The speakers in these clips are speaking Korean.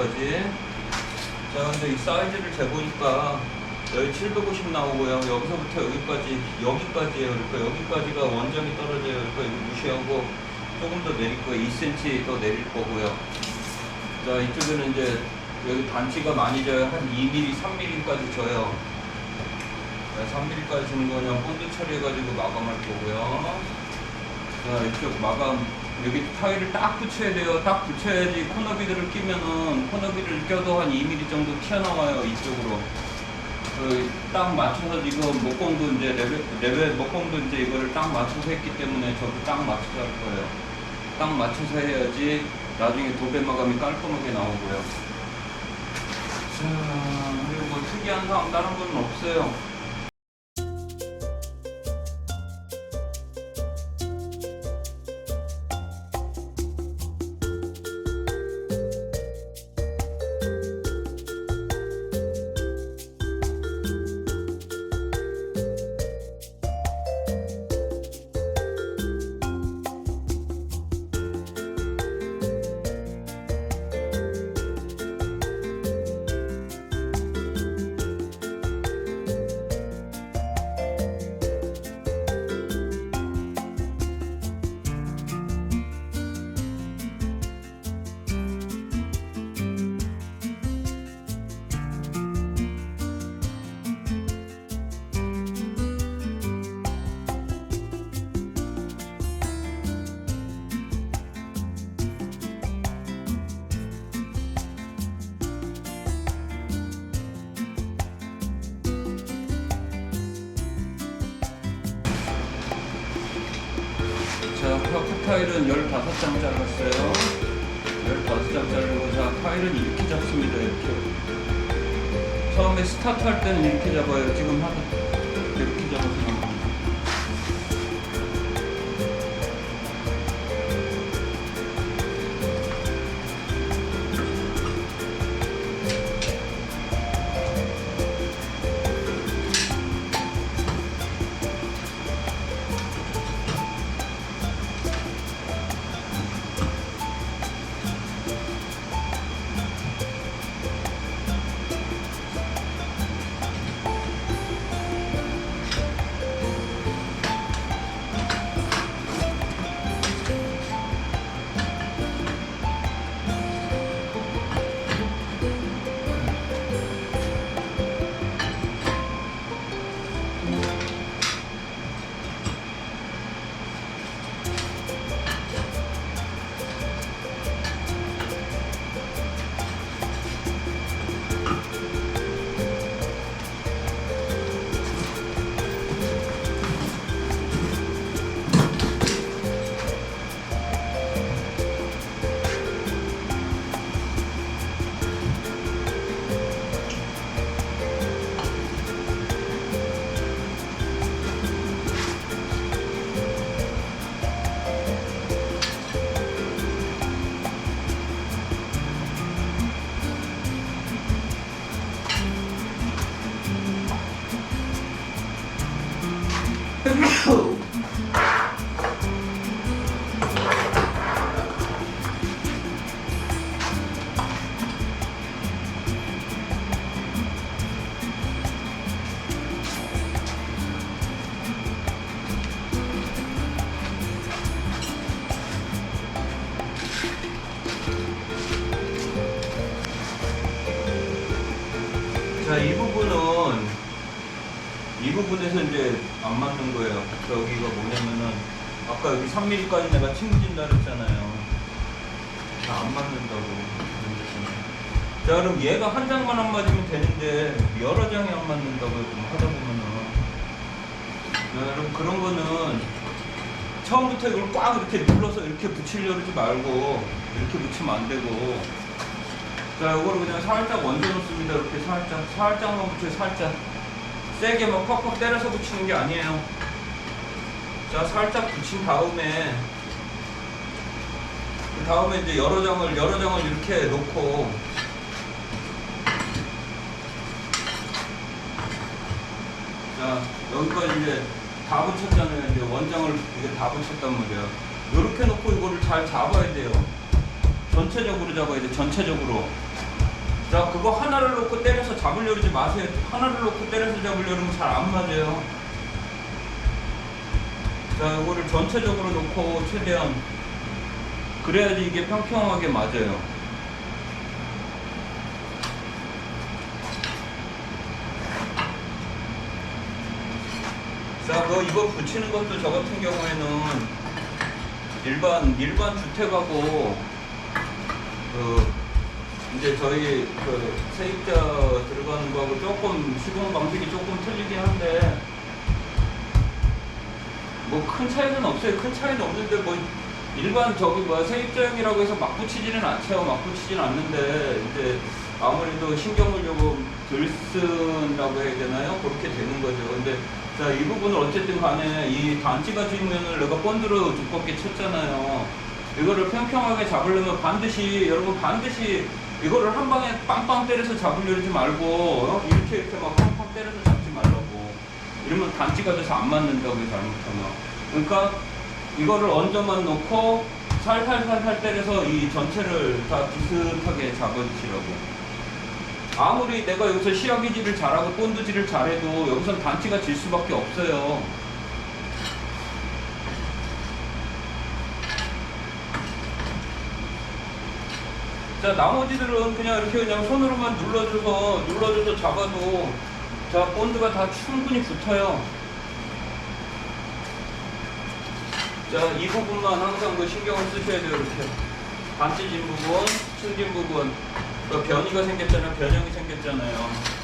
여기까지. 자, 근데 이 사이즈를 재보니까 여기 750 나오고요. 여기서부터 여기까지, 여기까지예요. 그러니까 여기까지가 원점이 떨어져요. 그러니까 이거 무시하고 조금 더 내릴 거예요. 2cm 더 내릴 거고요. 자, 이쪽에는 이제 여기 단치가 많이 져요. 한 2mm, 3mm까지 져요. 3mm까지 주는 거냐 본드 처리해가지고 마감할 거고요. 자, 이쪽 마감 여기 타일을 딱 붙여야 돼요. 딱 붙여야지 코너비들을 끼면은 코너비를 껴도 한 2mm 정도 튀어나와요 이쪽으로. 그 딱 맞춰서 지금 목공도 이제 레벨, 레벨 목공도 이제 이거를 딱 맞춰서 했기 때문에 저도 딱 맞춰서 할 거예요. 딱 맞춰서 해야지 나중에 도배 마감이 깔끔하게 나오고요. 자, 그리고 뭐 특이한 사항 다른 건 없어요. 타일은 15장 잘랐어요. 15장 자르고, 자, 타일은 이렇게 잡습니다, 이렇게. 처음에 스타트 할 때는 이렇게 잡아요. 지금 하다 자, 이 부분은 이 부분에서 이제 안 맞는 거예요. 여기가 뭐냐면은 아까 여기 3mm까지 내가 챙긴다 그랬잖아요. 다 안 맞는다고. 자, 그럼 얘가 한 장만 안 맞으면 되는데 여러 장이 안 맞는다고요. 좀 하다 보면은. 자, 그럼 그런 거는 처음부터 이걸 꽉 이렇게 눌러서 이렇게 붙이려고 하지 말고 이렇게 붙이면 안 되고 자, 이거를 그냥 살짝 얹어 놓습니다. 이렇게 살짝, 살짝만 붙여요, 살짝. 세게 막 팍팍 때려서 붙이는 게 아니에요. 자, 살짝 붙인 다음에, 그 다음에 이제 여러 장을, 여러 장을 이렇게 놓고, 자, 여기까지 이제 다 붙였잖아요. 이제 원장을 이게 다 붙였단 말이야. 이렇게 놓고 이거를 잘 잡아야 돼요. 전체적으로 잡아야 돼, 전체적으로. 자, 그거 하나를 놓고 때려서 잡으려 그러지 마세요. 하나를 놓고 때려서 잡으려 그러면 잘 안 맞아요. 자, 이거를 전체적으로 놓고 최대한 그래야지 이게 평평하게 맞아요. 자, 그 이거 붙이는 것도 저 같은 경우에는 일반 일반 주택하고 그 이제 저희 그 세입자 들어가는 거하고 조금 시공 방식이 조금 틀리긴 한데 뭐 큰 차이는 없어요. 큰 차이는 없는데 뭐 일반 저기 뭐 세입자형이라고 해서 막 붙이지는 않죠. 막 붙이지는 않는데 이제 아무래도 신경을 조금 덜 쓴다고 해야 되나요? 그렇게 되는 거죠. 근데 자, 이 부분을 어쨌든 간에 이 단지가 지으면은 내가 본드로 두껍게 쳤잖아요. 이거를 평평하게 잡으려면 반드시 여러분 반드시 이거를 한 방에 빵빵 때려서 잡으려 하지 말고 어? 이렇게 이렇게 막 빵빵 때려서 잡지 말라고. 이러면 단지가 돼서 안 맞는다고요 잘못하면. 그러니까 이거를 얹어만 놓고 살살살살 때려서 이 전체를 다 비슷하게 잡아주시라고. 아무리 내가 여기서 시야기질을 잘하고 본드질을 잘해도 여기선 단지가 질 수밖에 없어요 자 나머지들은 그냥 이렇게 그냥 손으로만 눌러줘서 눌러줘서 잡아도 자 본드가 다 충분히 붙어요. 자 이 부분만 항상 그 신경을 쓰셔야 돼요 이렇게. 반찢진 부분 승진 부분. 그 변이가 생겼잖아요. 변형이 생겼잖아요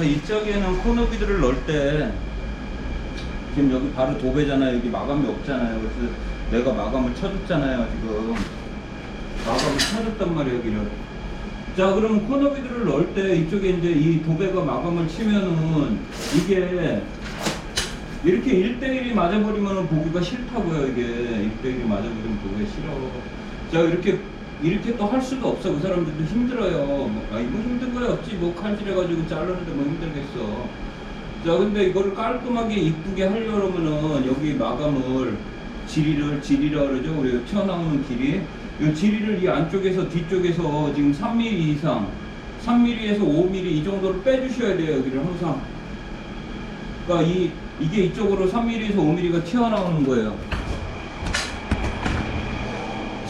자 이쪽에는 코너비들을 넣을 때 지금 여기 바로 도배잖아요. 여기 마감이 없잖아요. 그래서 내가 마감을 쳐줬잖아요 지금. 마감을 쳐줬단 말이에요 여기를. 자 그럼 코너비들을 넣을 때 이쪽에 이제 이 도배가 마감을 치면은 이게 이렇게 1대1이 맞아버리면 보기가 싫다고요 이게. 1대1이 맞아버리면 보기가 싫어. 자 이렇게 이렇게 또 할 수도 없어. 그 사람들도 힘들어요. 뭐, 아 이거 힘든 거야. 없지. 뭐 칼질해가지고 자르는데 뭐 힘들겠어. 자 근데 이거를 깔끔하게 이쁘게 하려면은 여기 마감을 지리를 지리라 그러죠? 우리 튀어나오는 길이. 이 지리를 이 안쪽에서 뒤쪽에서 지금 3mm 이상 3mm에서 5mm 이 정도를 빼주셔야 돼요 여기를 항상. 그러니까 이 이게 이쪽으로 3mm에서 5mm가 튀어나오는 거예요.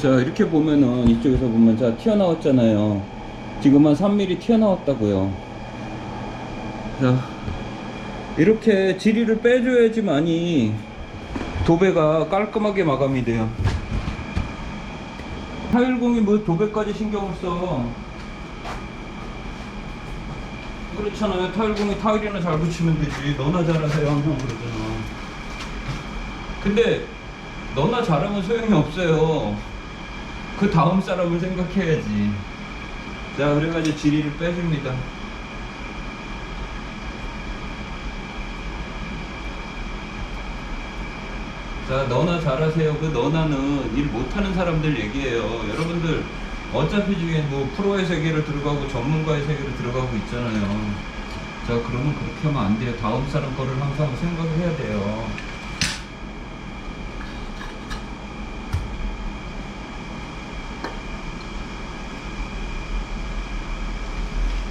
자 이렇게 보면은 이쪽에서 보면 자 튀어나왔잖아요. 지금 한 3mm 튀어나왔다고요. 자 이렇게 지리를 빼줘야지만이 도배가 깔끔하게 마감이 돼요. 타일공이 뭐 도배까지 신경을 써. 그렇잖아요. 타일공이 타일이나 잘 붙이면 되지. 너나 잘하세요. 항상 그러잖아. 근데 너나 잘하면 소용이 없어요. 그 다음 사람을 생각해야지. 자, 그래가지고 지리를 빼줍니다. 자, 너나 잘하세요. 그 너나는 일 못하는 사람들 얘기예요. 여러분들 어차피 중에 뭐 프로의 세계를 들어가고 전문가의 세계를 들어가고 있잖아요. 자, 그러면 그렇게 하면 안 돼요. 다음 사람 거를 항상 생각을 해야 돼요.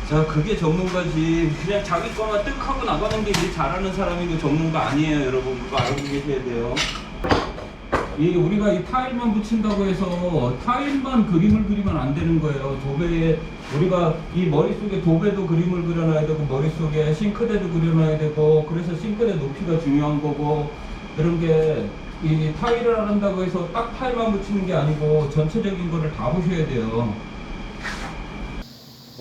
자, 그게 전문가지. 그냥 자기 거만 뜩 하고 나가는 게일 잘하는 사람이 그 전문가 아니에요, 여러분. 그거 알고 계셔야 돼요. 이 우리가 이 타일만 붙인다고 해서 타일만 그림을 그리면 안 되는 거예요. 도배에 우리가 이 머릿속에 도배도 그림을 그려놔야 되고 머릿속에 싱크대도 그려놔야 되고 그래서 싱크대 높이가 중요한 거고 그런 게 이 타일을 한다고 해서 딱 타일만 붙이는 게 아니고 전체적인 거를 다 보셔야 돼요.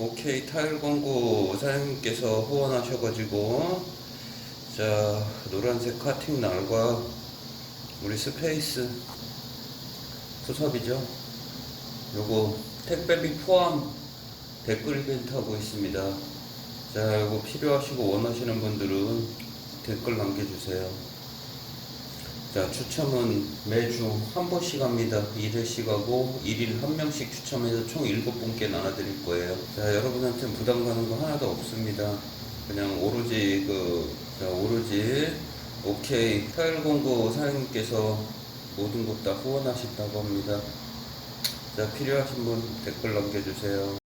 오케이 타일 광고 사장님께서 후원하셔가지고. 자 노란색 카팅 날과 우리 스페이스 소섭이죠? 요거 택배비 포함 댓글 이벤트 하고 있습니다. 자 요거 필요하시고 원하시는 분들은 댓글 남겨주세요 자 추첨은 매주 한 번씩 합니다. 1회씩 하고 1일 한 명씩 추첨해서 총 7분께 나눠드릴 거예요. 자 여러분한테 부담 가는 거 하나도 없습니다. 그냥 오로지 그 자, 오로지 오케이. 타일 공고 사장님께서 모든 것 다 후원하신다고 합니다. 자 필요하신 분 댓글 남겨주세요